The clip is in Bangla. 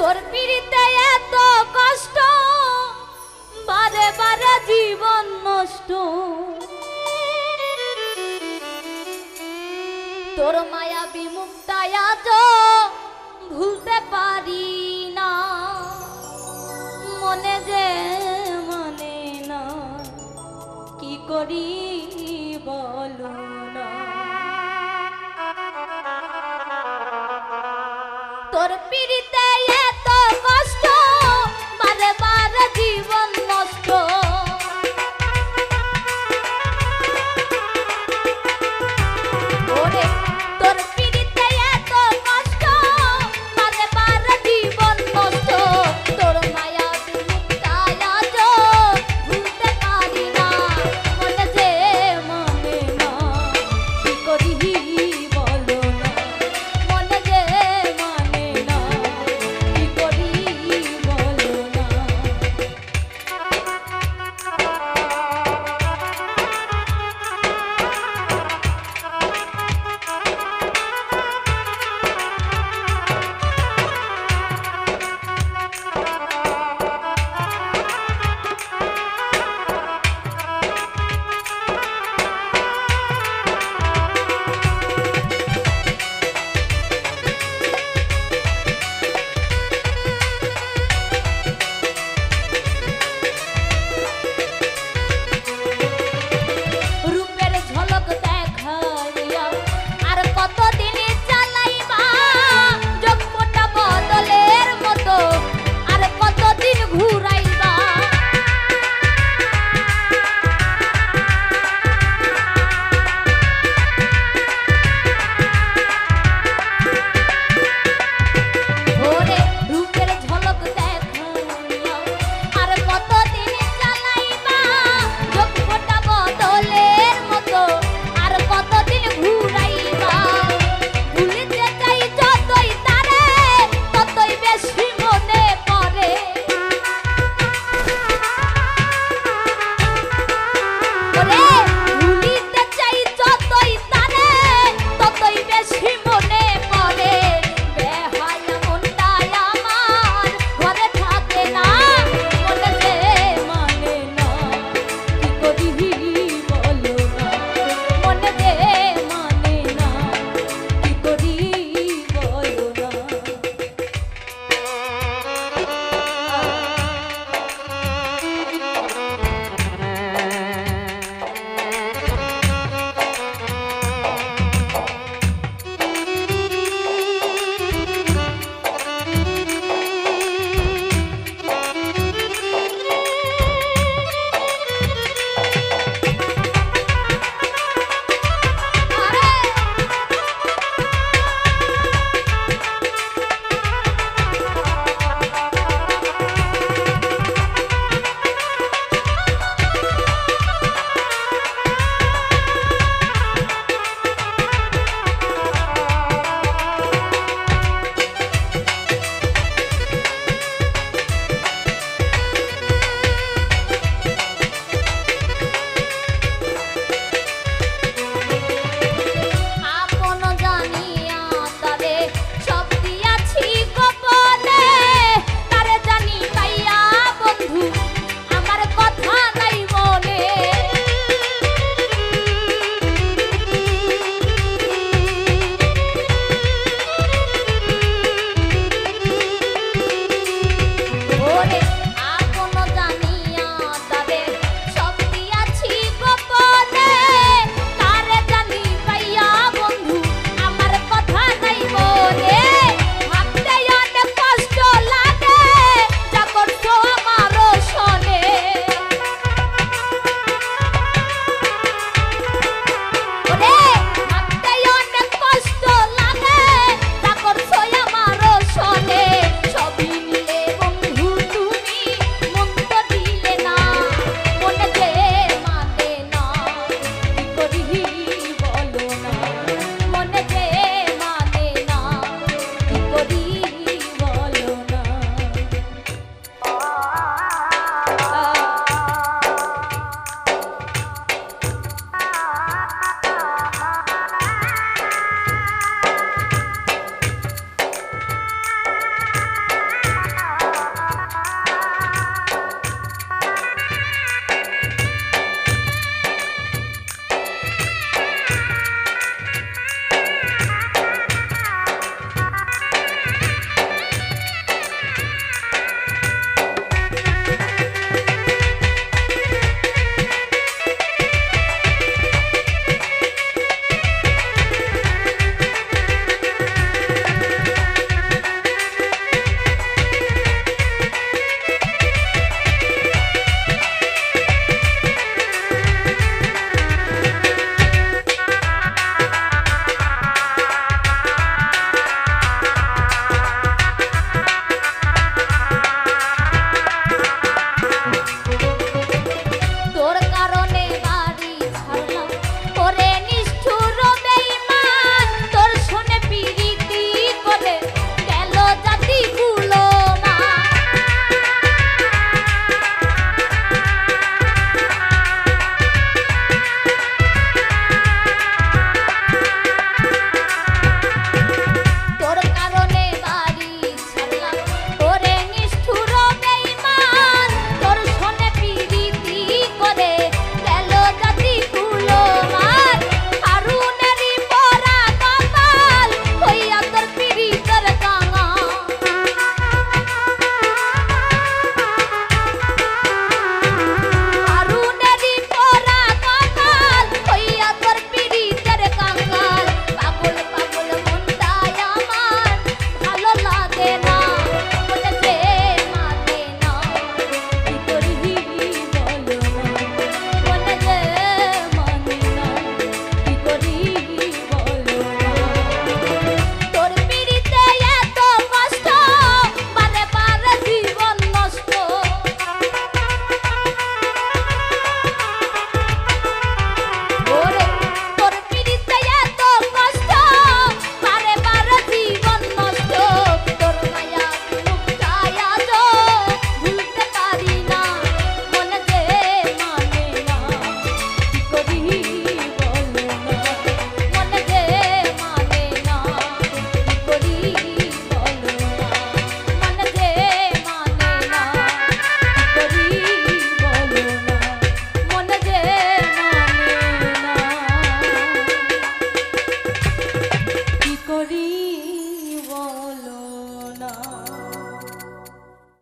তোর পিড়িতে এত কষ্ট, বারে বারে জীবন নষ্ট। তোর মায়া বিমুক্তায় আজ ভুলতে পারি না। মনে যে মানে না, কি করি বলো না। তোর পিড়িতে